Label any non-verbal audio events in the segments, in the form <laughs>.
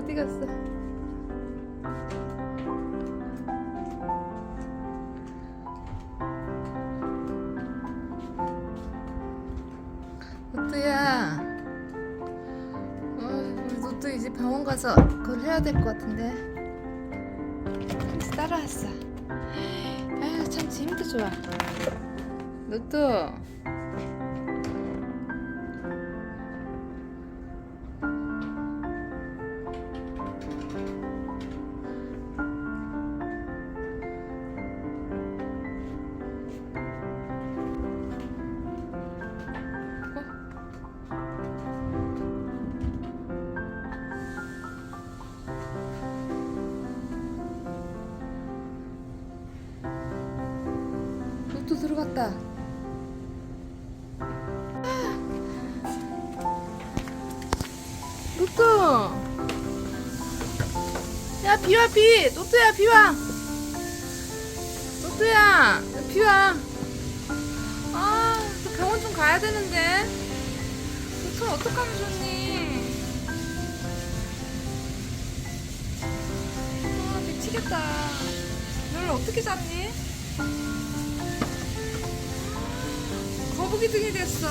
어디 갔어? 로또야. 어, 우리 로또 이제 병원 가서 그걸 해야 될 것 같은데. 참치 따라왔어. 아유 참치 힘도 좋아. 로또. 들어갔다. 로또. 야 비와 비. 로또야 비와. 로또야 비와. 아, 너 병원 좀 가야 되는데. 로또 어떡 하면 좋니? 아 미치겠다. 너를 어떻게 잡니? 거북이 등이 됐어.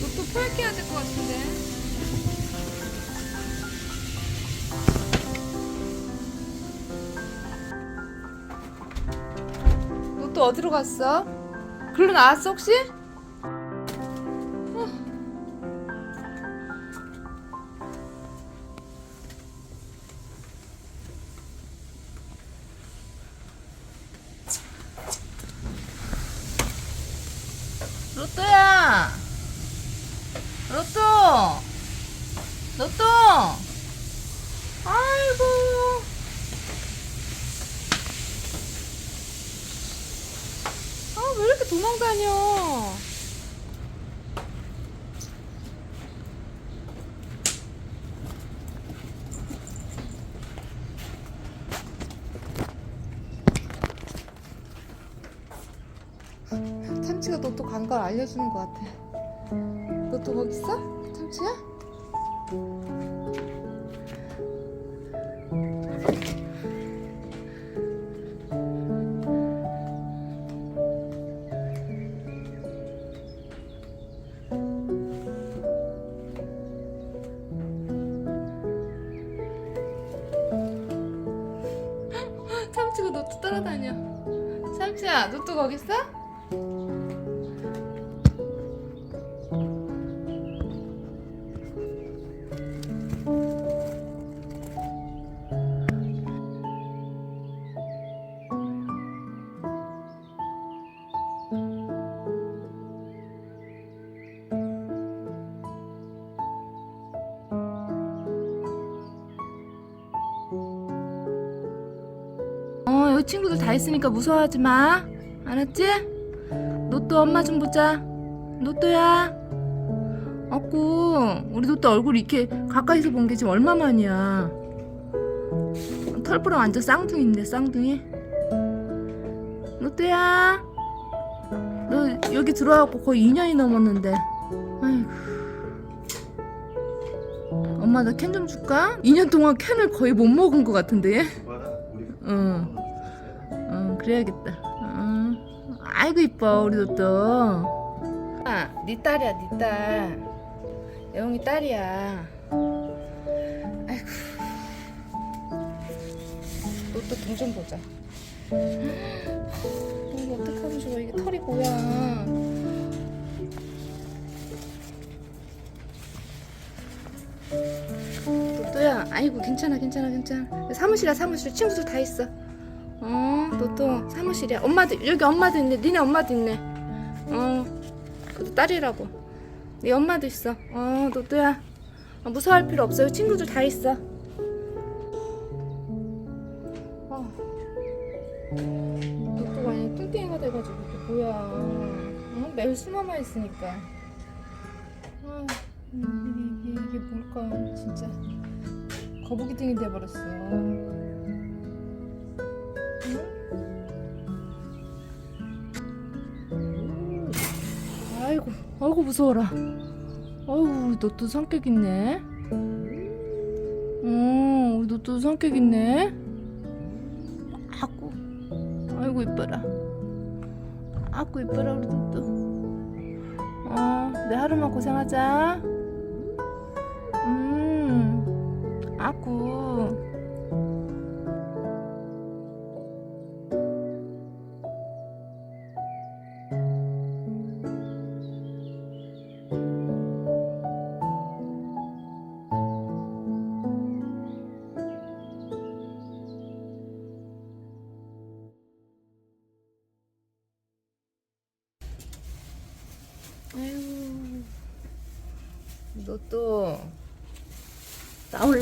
로또 포획해야 될 것 같은데. 로또 어디로 갔어? 글로 나왔어 혹시? 너 또 간 걸 알려주는 것 같아. 너 또 거기 있어? 참치야? 참치가 <laughs> 너 또 따라다녀. 참치야, 너 또 거기 있어? 친구들 다 있으니까 무서워하지 마. 알았지? 노또 엄마 좀 보자. 노또야. 어구, 우리 노또 얼굴 이렇게 가까이서 본 게 지금 얼마만이야. 털보랑 완전 쌍둥이인데, 쌍둥이. 노또야. 너 여기 들어와갖고 거의 2년이 넘었는데. 아이고. 엄마 나 캔 좀 줄까? 2년 동안 캔을 거의 못 먹은 것 같은데. 얘? 응. 응, 그래야겠다. 응. 아이고 이뻐 우리 도또. 아, 네 딸이야, 네 딸. 영이 딸이야. 아이고. 로또 등 좀 보자. 이거 어떡하면 좋아? 이게 털이 뭐야? 로또야, 아이고 괜찮아, 괜찮아, 괜찮아. 사무실이야, 사무실. 친구들 다 있어. 어, 로또 사무실이야. 엄마도 여기 엄마도 있네. 니네 엄마도 있네. 어, 그도 딸이라고. 네 엄마도 있어. 어, 로또야. 어, 무서워할 필요 없어요. 친구들 다 있어. 어. 로또가 아니 뚱땡이가 돼가지고 또 뭐야? 어? 매일 숨어만 있으니까. 아, 음, 이게, 이게 이게 뭘까? 진짜 거북이 등이 돼버렸어. 아이고, 아이고 무서워라. 어휴, 우리 너또 성격 있네. 어, 우리 너또 성격 있네. 아구, 아이고 이뻐라. 아구 이뻐라 우리 너또. 어, 내 하루만 고생하자. 음, 아구.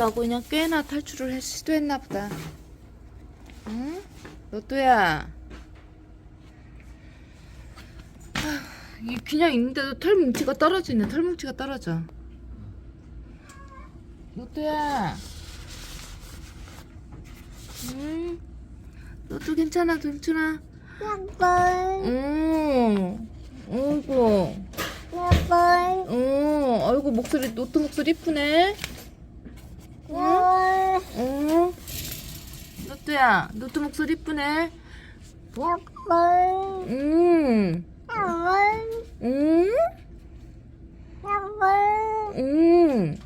나오려고 그냥 꽤나 탈출을 해- 시도했나 보다. 응? 너또야. 이 그냥 있는데도 털 뭉치가 떨어지네. 털 뭉치가 떨어져. 너또야. 응? 너도 괜찮아, 괜찮아. 응. 어이구. 어, 아이고 목소리 노트 목소리 이쁘네. 응? 어. 노트야, 노트 목소리 이쁘네. 음. 음. 음.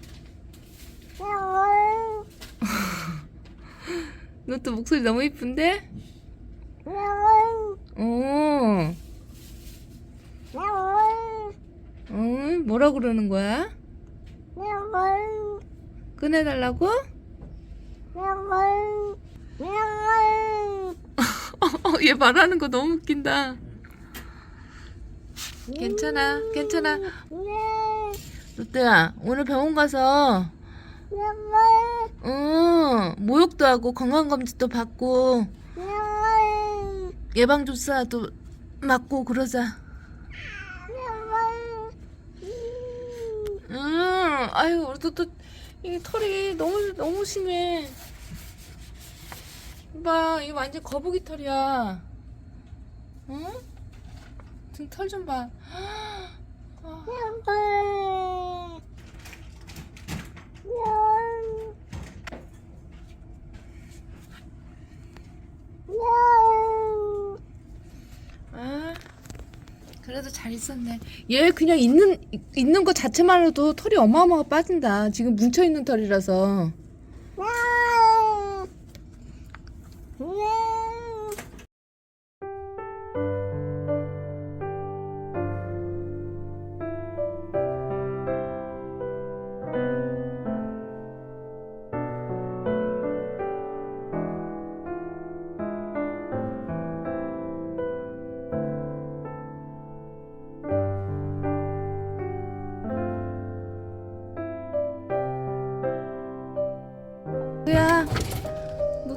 노트 목소리 너무 이쁜데? 어. 어, 뭐라 그러는 거야? 꺼내달라고? 얘 말하는 거 너무 웃긴다. 괜찮아, 괜찮아. 노트야, 오늘 병원 가서, 어, 모욕도 하고 건강검진도 받고, 예방주사도 맞고 그러자. 응, 아유, 우리 또, 또, 이게 털이 너무, 너무 심해. 봐, 이거 완전 거북이 털이야. 응? 등 털 좀 봐. 아, 아, 그래도 잘 있었네. 얘 그냥 있는, 있는 거 자체만으로도 털이 어마어마하게 빠진다. 지금 뭉쳐 있는 털이라서.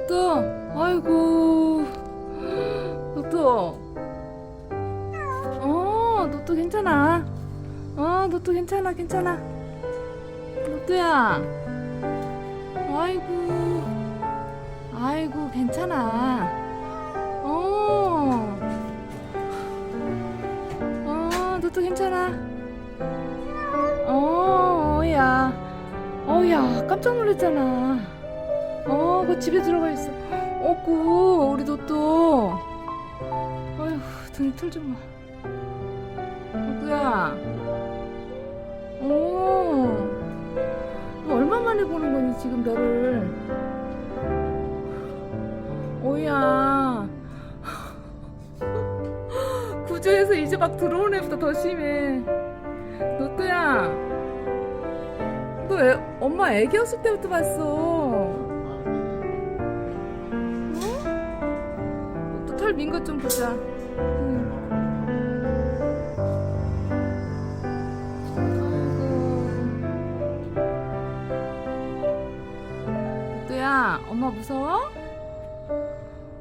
너 또, 아이고, 너 또, 어, 너또 괜찮아. 어, 너또 괜찮아, 괜찮아. 너 또야, 아이고, 아이고, 괜찮아. 어, 어, 너또 괜찮아. 어, 야, 어 야, 깜짝 놀랐잖아. 어, 그 집에 들어가 있어. 어구, 우리 너또. 아휴, 등털 좀 봐. 어구야. 어. 너 얼마 만에 보는 거니, 지금 너를. 오야. <laughs> 구조에서 이제 막 들어온 애보다 더 심해. 너또야. 너 애, 엄마 애기였을 때부터 봤어. 것좀 보자. 응. 아이고. 엄마 무서워?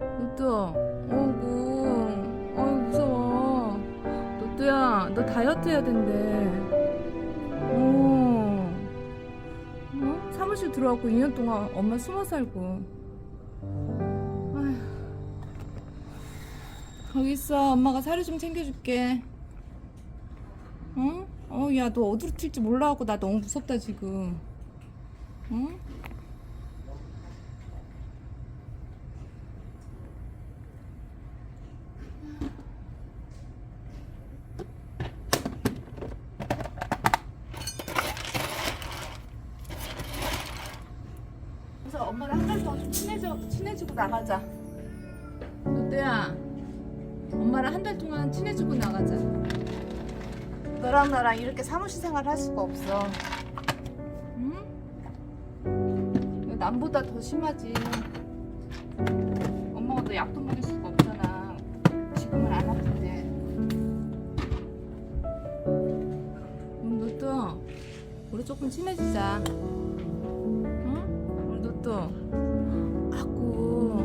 노뚜, 어구, 어우 무서워. 노뚜야, 너 다이어트 해야 된대. 어. 어? 사무실 들어왔고 2년 동안 엄마 숨어 살고. 거기 있어. 엄마가 사료 좀 챙겨줄게. 응? 어, 어, 야, 너 어디로 튈지 몰라갖고 나 너무 무섭다, 지금. 응? 엄마랑 한 달 동안 친해지고 나가자. 너랑 나랑 이렇게 사무실 생활 할 수가 없어. 응? 이거 남보다 더 심하지. 엄마가 너 약도 먹일 수가 없잖아. 지금은 안 아픈데. 응, 너도 우리 조금 친해지자. 응? 우리 너도. 아구.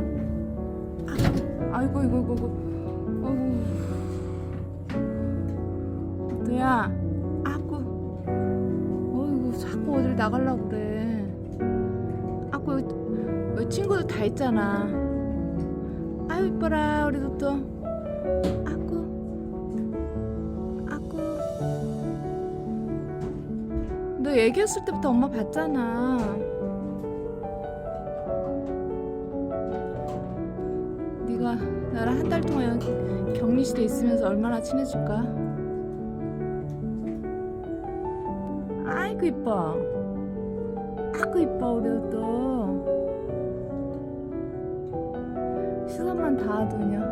아이고, 아이고, 아이고, 아이고. 아이고. 나가려고 그래. 여기, 여기 친구들 다 있잖아. 아유, 이뻐라, 우리 도또. 아구. 아구. 너 얘기했을 때부터 엄마 봤잖아. 네가 나랑 한 달 동안 격리실에 있으면서 얼마나 친해질까? 아이고 이뻐. 아이고 이뻐 우리도 시선만 닿아도 그냥.